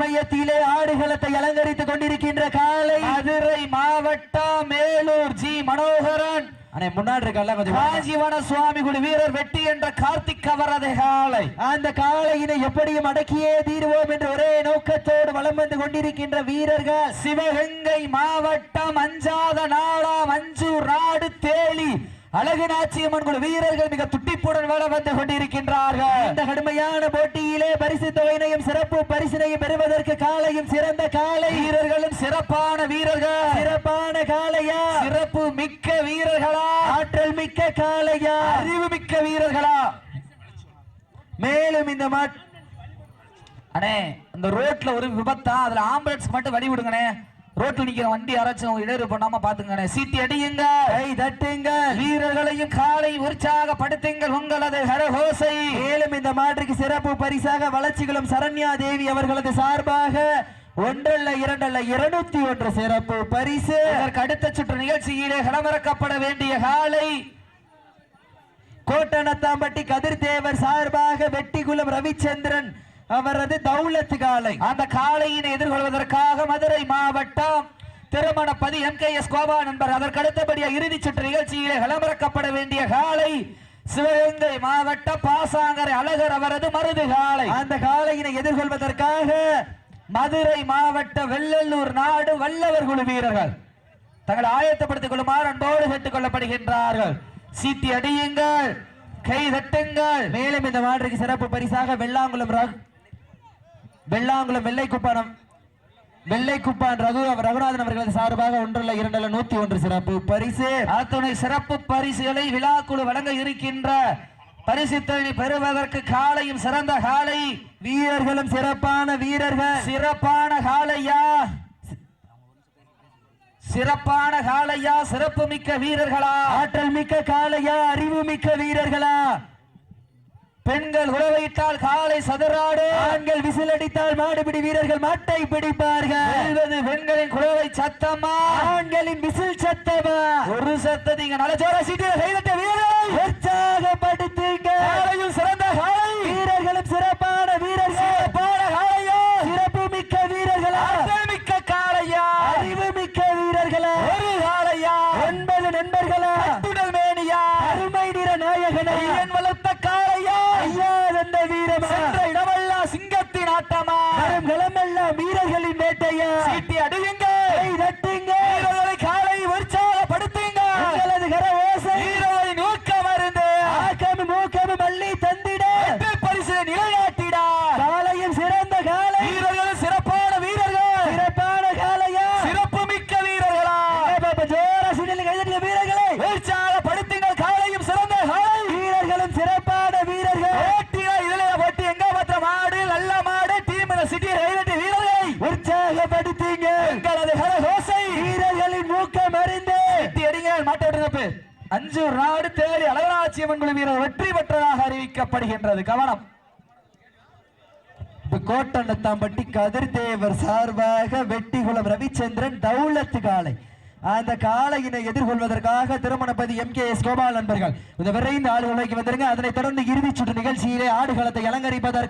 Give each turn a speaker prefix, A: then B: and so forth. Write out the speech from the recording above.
A: சமயத்திலே ஆடுகளத்தை அலங்கரித்துக் கொண்டிருக்கின்ற காலை.
B: மதுரை மாவட்டம் மேலூர் ஜி மனோகரன்.
A: அண்ணே முன்னாடி இருக்கல கொஞ்சம்
B: சுவாமி குடி வீரர் வெட்டி என்ற கார்த்திக் அவரது காலை.
A: அந்த காளையினை எப்படியும் அடக்கியே தீருவோம் என்ற ஒரே நோக்கத்தோடு வலம் வந்து கொண்டிருக்கின்ற வீரர்கள்.
B: சிவகங்கை மாவட்டம் அஞ்சாத நாடா மஞ்சூர் அழகு நாச்சியம்மன் குழு வீரர்கள் மிக துட்டிப்புடன் வள வந்து கொண்டிருக்கின்றார்கள்.
A: இந்த கடுமையான போட்டியிலே பரிசு தொகையினையும் சிறப்பு பரிசினையும் பெறுவதற்கு காளையும் சிறந்த காளை
B: வீரர்களும் சிறப்பான வீரர்கள்.
A: சிறப்பான காளையா
B: சிறப்பு மிக்க வீரர்களா?
A: ஆற்றல் மிக்க காளையா
B: அறிவு மிக்க வீரர்களா?
A: மேலும் இந்த மாட்
B: அண்ணே இந்த ரோட்ல ஒரு விபத்தா? அதுல ஆம்புலன்ஸ் மட்டும் வழி விடுங்கண்ணே. ரோட்ல நிக்கிற வண்டி யாராச்சும் இடறு பண்ணாம பாத்துங்கண்ணே சீட்டி அடியுங்க.
A: கை தட்டுங்கள்
B: வீரர்களையும் காலை உற்சாகப்படுத்துங்கள் உங்களது ஹரஹோசை.
A: மேலும் இந்த மாற்றுக்கு சிறப்பு பரிசாக வளர்ச்சிகளும் சரண்யா தேவி அவர்களது சார்பாக ஒன்றல்ல இரண்டல்ல இருநூத்தி ஒன்று சிறப்பு பரிசு.
B: இதற்கு அடுத்த சுற்று நிகழ்ச்சியிலே களமிறக்கப்பட வேண்டிய காலை
A: கோட்டனத்தாம்பட்டி கதிர்தேவர் சார்பாக வெட்டிகுளம் ரவிச்சந்திரன் அவரது தௌலத் காலை.
B: அந்த காளையினை எதிர்கொள்வதற்காக மதுரை மாவட்டம் திருமணப்பதி எம் கே எஸ் கோபா நண்பர். அதற்கு அடுத்தபடியா இறுதி சுற்று நிகழ்ச்சியிலே களமிறக்கப்பட வேண்டிய காலை சிவகங்கை மாவட்டம் பாசாங்கரை அழகர் அவரது மருது காலை
A: அந்த காளையினை எதிர்கொள்வதற்காக
B: மதுரை மாவட்ட வெள்ளல்லூர் நாடு வல்லவர் குழு வீரர்கள் தங்களை ஆயத்தப்படுத்திக் கொள்ளுமாறு அன்போடு கேட்டுக் கொள்ளப்படுகின்றார்கள். சீட்டி அடியுங்கள் கை தட்டுங்கள்.
A: மேலும் இந்த மாற்றுக்கு சிறப்பு பரிசாக வெள்ளாங்குளம் ரகு வெள்ளாங்குளம் வெள்ளை வெள்ளைக்குப்பான் ரகு ரகுநாதன் அவர்களது சார்பாக ஒன்றல்ல இரண்டல்ல நூத்தி ஒன்று சிறப்பு பரிசு.
B: அத்துணை சிறப்பு பரிசுகளை விழாக்குழு வழங்க இருக்கின்ற பரிசுத்தனை பெறுவதற்கு காலையும் சிறந்த காலை.
A: வீரர்களும் சிறப்பான வீரர்கள்.
B: சிறப்பான காலையா? சிறப்பான காலையா? சிறப்பு மிக்க வீரர்களா?
A: ஆற்றல் மிக்க காலையா? அறிவு மிக்க வீரர்களா?
B: பெண்கள் உறவையிட்டால் காலை சதுராடு
A: ஆண்கள் விசில் அடித்தால் மாடுபிடி வீரர்கள் மாட்டை பிடிப்பார்கள்.
B: பெண்களின் குழவை சத்தமா?
A: ஆண்களின் விசில் சத்தமா?
B: ஒரு சத்த நீங்க நல்ல ஜோர சீட்டில் கைதட்ட வீரர்கள்
A: உற்சாகப்படுத்துங்க
B: காலையும் சிறந்த காலை.
A: வீரர்களும் சிறப்பான வீரர்கள்.
B: சிறப்பான காலையா?
A: சிறப்பு மிக்க வீரர்களா?
B: மிக்க காளையா
A: அறிவு மிக்க வீரர்களா?
B: ஒரு காளையா
A: ஒன்பது நண்பர்களா? ஊக்கமும் அள்ளி தந்திட.
B: பரிசை நிலைநாட்டிடா.
A: காலையும் சிறந்த காலை.
B: வீரர்கள் சிறப்பான வீரர்கள்.
A: சிறப்பான காலையா.
B: சிறப்பு மிக்க வீரர்களா.
A: ஜோர சிடல் கைதட்டிய வீரர்களை.
B: உற்சாகப்படுத்துங்கள் காலையும் சிறந்த காலை.
A: வீரர்களும் சிறப்பான வீரர்கள்.
B: போட்டியா இதுல போட்டி எங்க பத்திர மாடு நல்ல மாடு டீம் சிட்டி கைதட்டி வீரர்களை.
A: உற்சாகப்படுத்தீங்க.
B: எங்களது அஞ்சு நாடு தேடி அழகராட்சியம்மன் குழு வீரர் வெற்றி பெற்றதாக அறிவிக்கப்படுகின்றது. கவனம்.
A: கோட்டண்ணத்தாம்பட்டி கதிர்தேவர் சார்பாக வெட்டிகுளம் ரவிச்சந்திரன் தௌலத்து காளை. அந்த காளையினை எதிர்கொள்வதற்காக திருமணப்பதி எம். கே. எஸ். கோபால் நண்பர்கள். இந்த விரைந்து ஆடுகளுக்கு வந்திருங்க. அதனைத் தொடர்ந்து இறுதிச் சுற்று நிகழ்ச்சியிலே ஆடுகளத்தை அலங்கரிப்பதற்கு